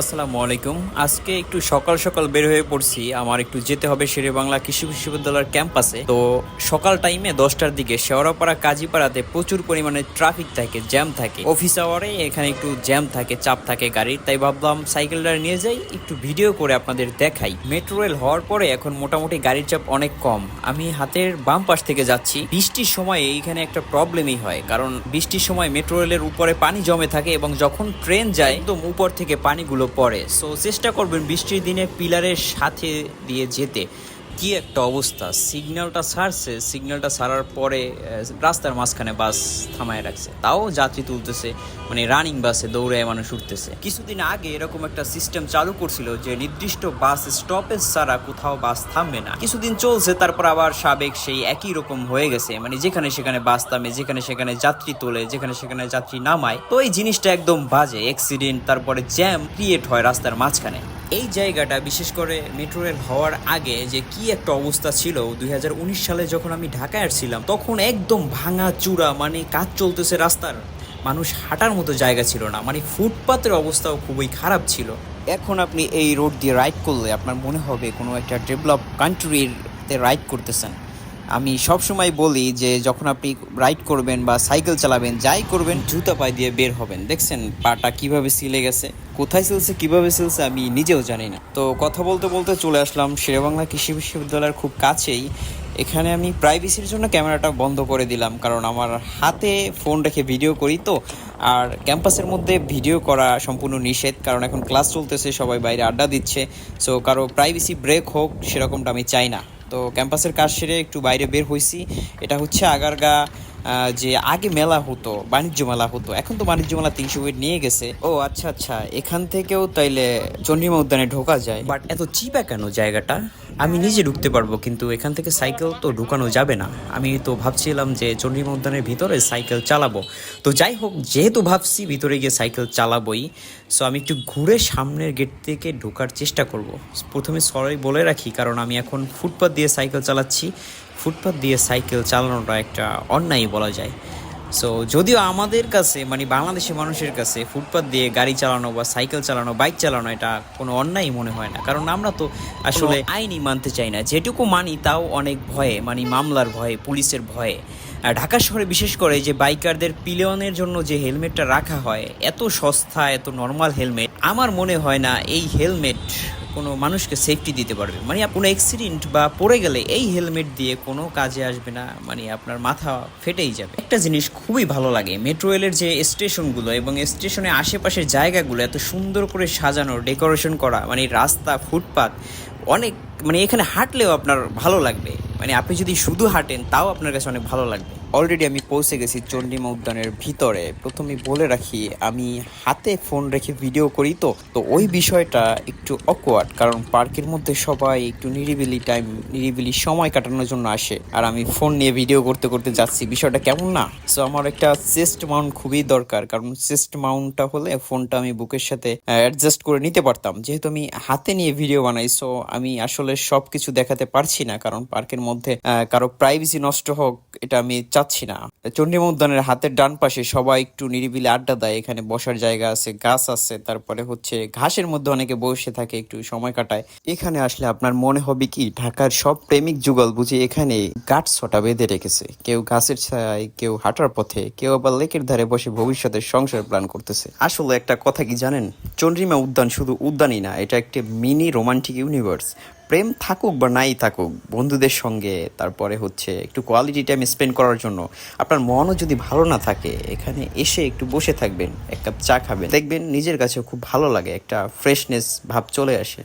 আসসালামু আলাইকুম। আজকে একটু সকাল সকাল বের হয়ে পড়ছি। আমার একটু যেতে হবে শেরে বাংলা কৃষি বিশ্ববিদ্যালয়ের ক্যাম্পাসে। তো সকাল টাইমে দশটার দিকে শেওড়াপাড়া, কাজীপাড়াতে প্রচুর পরিমাণে ট্রাফিক থাকে, জ্যাম থাকে। অফিস আওয়ারে এখানে একটু জ্যাম থাকে, চাপ থাকে গাড়ির। তাই ভাবলাম সাইকেলটা নিয়ে যাই, একটু ভিডিও করে আপনাদের দেখাই। মেট্রো রেল হওয়ার পরে এখন মোটামুটি গাড়ির চাপ অনেক কম। আমি হাতের বাম পাশ থেকে যাচ্ছি। বৃষ্টির সময় এইখানে একটা প্রবলেমই হয়। কারণ বৃষ্টির সময় মেট্রো রেলের উপরে পানি জমে থাকে এবং যখন ট্রেন যায়, একদম উপর থেকে পানিগুলো পড়ে। সো চেষ্টা করবেন বৃষ্টির দিনে পিলারের সাথে দিয়ে যেতে। কি একটা অবস্থা? সিগন্যালটা ছাড়ছে সিগন্যালটা ছাড়ার পরে রাস্তার মাঝখানে বাস থামায় রাখছে। তাও যাত্রী তুলতেছে মানে রানিং বাসে দৌড়ে মানুষ উঠতেছে। কিছুদিন আগে এরকম একটা সিস্টেম চালু করছিল যে নির্দিষ্ট বাস স্টপেজ ছাড়া কোথাও বাস থামবে না। কিছুদিন চলছে, তারপর আবার সাবেক সেই একই রকম হয়ে গেছে। মানে যেখানে সেখানে বাস থামে, যেখানে সেখানে যাত্রী তোলে, যেখানে সেখানে যাত্রী নামায়। তো এই জিনিসটা একদম বাজে অ্যাক্সিডেন্ট তারপরে জ্যাম ক্রিয়েট হয় রাস্তার মাঝখানে। এই জায়গাটা, বিশেষ করে মেট্রো রেল হওয়ার আগে যে কি একটা অবস্থা ছিল, দুই হাজার উনিশ সালে যখন আমি ঢাকায় আসছিলাম, তখন একদম ভাঙা চূড়া মানে কাজ চলতেছে রাস্তার। মানুষ হাঁটার মতো জায়গা ছিল না মানে ফুটপাতের অবস্থাও খুবই খারাপ ছিল। এখন আপনি এই রোড দিয়ে রাইড করলে আপনার মনে হবে কোনো একটা ডেভেলপ কান্ট্রিতে রাইড করতেছেন। আমি সবসময় বলি যে যখন আপনি রাইড করবেন বা সাইকেল চালাবেন, যাই করবেন, জুতা পায়ে দিয়ে বের হবেন। দেখছেন পাটা কীভাবে সিলে গেছে, কোথায় সিলছে, কীভাবে সিলছে, আমি নিজেও জানি না। তো কথা বলতে বলতে চলে আসলাম শেরেবাংলা কৃষি বিশ্ববিদ্যালয়ের খুব কাছেই। এখানে আমি প্রাইভেসির জন্য ক্যামেরাটা বন্ধ করে দিলাম, কারণ আমার হাতে ফোন রেখে ভিডিও করি তো। আর ক্যাম্পাসের মধ্যে ভিডিও করা সম্পূর্ণ নিষেধ, কারণ এখন ক্লাস চলতেছে, সবাই বাইরে আড্ডা দিচ্ছে। সো কারও প্রাইভেসি ব্রেক হোক, সেরকমটা আমি চাই না। তো ক্যাম্পাসের কাজ সেরে একটু বাইরে বের হয়েছি এটা হচ্ছে আগারগা আহ, যে আগে মেলা হতো বাণিজ্য মেলা হতো এখন তো বাণিজ্য মেলা তিনশো ফিট নিয়ে গেছে। ও আচ্ছা আচ্ছা। এখান থেকেও তাইলে চন্ডিমা উদ্যানে ঢোকা যায়। বাট এত চিপা কেন জায়গাটা? আমি নিজে ঢুকতে পারব, কিন্তু এখান থেকে সাইকেল তো ঢুকানো যাবে না। আমি তো ভাবছিলাম যে চন্ডিমা উদ্যানের ভিতরে সাইকেল চালাবো। তো যাই হোক, যেহেতু ভাবছি ভিতরে গিয়ে সাইকেল চালাবোই সো আমি একটু ঘুরে সামনের গেট থেকে ঢোকার চেষ্টা করব। প্রথমে সরাই বলে রাখি, কারণ আমি এখন ফুটপাথ দিয়ে সাইকেল চালাচ্ছি। ফুটপাথ দিয়ে সাইকেল চালানোটা একটা অন্যায় বলা যায়। সো যদিও আমাদের কাছে মানে বাংলাদেশের মানুষের কাছে ফুটপাথ দিয়ে গাড়ি চালানো বা সাইকেল চালানো বাইক চালানো এটা কোনো অন্যায় মনে হয় না। কারণ আমরা তো আসলে আইনই মানতে চাই না। যেটুকু মানি তাও অনেক ভয়ে মানে মামলার ভয়ে পুলিশের ভয়ে। আর ঢাকা শহরে বিশেষ করে যে বাইকারদের পিলিয়নের জন্য যে হেলমেটটা রাখা হয় এত সস্তা এত নর্মাল হেলমেট আমার মনে হয় না এই হেলমেট কোনো মানুষকে সেফটি দিতে পারবে। মানে কোনো অ্যাক্সিডেন্ট বা পড়ে গেলে এই হেলমেট দিয়ে কোনো কাজে আসবে না মানে আপনার মাথা ফেটেই যাবে। একটা জিনিস খুবই ভালো লাগে মেট্রো রেলের যে স্টেশনগুলো এবং স্টেশনের আশেপাশের জায়গাগুলো এত সুন্দর করে সাজানো ডেকোরেশন করা মানে রাস্তা, ফুটপাত, অনেক মানে এখানে হাঁটলেও আপনার ভালো লাগবে। মানে আপনি যদি শুধু হাঁটেন, তাও আপনার কাছে অনেক ভালো লাগবে। অলরেডি আমি পৌঁছে গেছি চন্ডিমা উদ্যানের ভিতরে। প্রথমে বলে রাখি, আমি হাতে ফোন রেখে ভিডিও করি তো। তো ওই বিষয়টা একটু অকওয়ার্ড কারণ পার্কের মধ্যে সবাই একটু নিরিবিলি টাইম নিরিবিলি সময় কাটানোর জন্য আসে। আর আমি ফোন নিয়ে ভিডিও করতে করতে যাচ্ছি, বিষয়টা কেমন না? সো আমার একটা চেস্ট মাউন্ট খুবই দরকার, কারণ চেস্ট মাউন্টটা হলে ফোনটা আমি বুকের সাথে অ্যাডজাস্ট করে নিতে পারতাম। যেহেতু আমি হাতে নিয়ে ভিডিও বানাই সো আমি আসলে সব কিছু দেখাতে পারছি না, কারণ পার্কের মধ্যে কারও প্রাইভেসি নষ্ট হোক, এটা আমি চাচ্ছি না। চন্ডিমা উদ্যানের হাতের ডান পাশে সবাই একটু নিরিবিলি আড্ডা দেয়। এখানে বসার জায়গা আছে, গাছ আছে, তারপরে হচ্ছে ঘাসের মধ্যে অনেকে বসে থাকে, একটু সময় কাটায়। এখানে আসলে আপনার মনে হবে কি, ঢাকার সব প্রেমিক যুগল বুঝি এখানে গাছ ছটা বেঁধে রেখেছে। কেউ গাছের ছায়, কেউ হাঁটার পথে, কেউ আবার লেকের ধারে বসে ভবিষ্যতের সংসার প্ল্যান করতেছে। আসলে একটা কথা কি জানেন? চন্দ্রিমা উদ্যান শুধু উদ্যানই না, এটা একটি মিনি রোমান্টিক ইউনিভার্স প্রেম থাকুক বা নাই থাকুক, বন্ধুদের সঙ্গে, তারপরে হচ্ছে একটু কোয়ালিটি টাইম স্পেন্ড করার জন্য আপনার মনও যদি ভালো না থাকে, এখানে এসে একটু বসে থাকবেন, এক কাপ চা খাবেন। দেখবেন নিজের কাছে খুব ভালো লাগে, একটা ফ্রেশনেস ভাব চলে আসে।